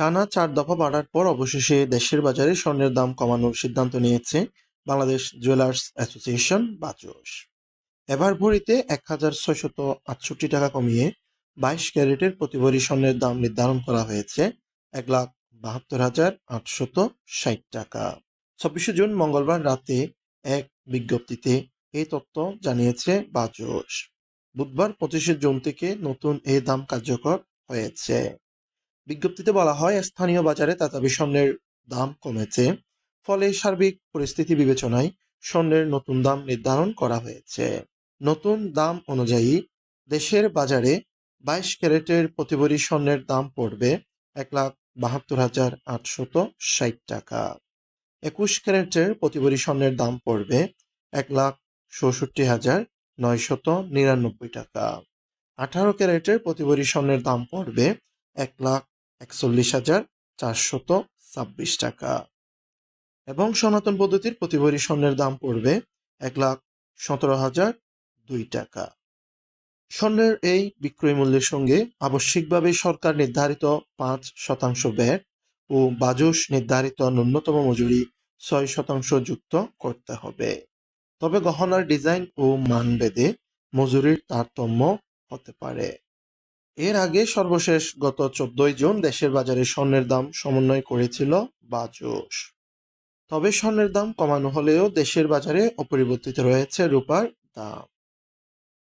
টানা চার দফা বাড়ার পর অবশেষে দেশের বাজারে স্বর্ণের দাম কমানোর সিদ্ধান্ত নিয়েছে বাংলাদেশ জুয়েলার্স অ্যাসোসিয়েশন বাজস এবার ভরিতে এক হাজার ছয়শত আটষট্টি টাকা কমিয়ে বাইশ ক্যারেটের প্রতি ভরি স্বর্ণের দাম নির্ধারণ করা হয়েছে এক লাখ বাহাত্তর হাজার আটশত ষাট টাকা। ছাব্বিশে জুন মঙ্গলবার রাতে এক বিজ্ঞপ্তিতে এই তথ্য জানিয়েছে বাজস বুধবার পঁচিশে জুন থেকে নতুন এই দাম কার্যকর হয়েছে। বিজ্ঞপ্তিতে বলা হয়, স্থানীয় বাজারে তাতাবি স্বর্ণের দাম কমেছে, ফলে সার্বিক পরিস্থিতি বিবেচনায় স্বর্ণের নতুন দাম নির্ধারণ করা হয়েছে। নতুন দাম অনুযায়ী, দেশের বাজারে বাইশ ক্যারেটের প্রতিভরি স্বর্ণের দাম পড়বে এক লাখ বাহাত্তর হাজার আটশত ষাট টাকা। একুশ ক্যারেটের প্রতিবরি স্বর্ণের দাম পড়বে এক লাখ চৌষট্টি হাজার নয়শত নিরানব্বই টাকা। আঠারো ক্যারেটের প্রতিভরি স্বর্ণের দাম পড়বে এক লাখ একচল্লিশ হাজার চারশত ছাব্বিশ টাকা। এবং সনাতন পদ্ধতির প্রতি ভরি স্বর্ণের দাম পড়বে এক লাখ সতেরো হাজার দুই টাকা। স্বর্ণের এই বিক্রয় মূল্যের সঙ্গে আবশ্যিকভাবে সরকার নির্ধারিত পাঁচ শতাংশ ব্যাট ও বাজস নির্ধারিত ন্যূনতম মজুরি ছয় শতাংশ যুক্ত করতে হবে। তবে গহনার ডিজাইন ও মান ভেদে মজুরির তারতম্য হতে পারে। এর আগে সর্বশেষ গত চোদ্দই জুন দেশের বাজারে স্বর্ণের দাম সমন্বয় করেছিল বাজস তবে স্বর্ণের দাম কমানো হলেও দেশের বাজারে অপরিবর্তিত রয়েছে রূপার দাম।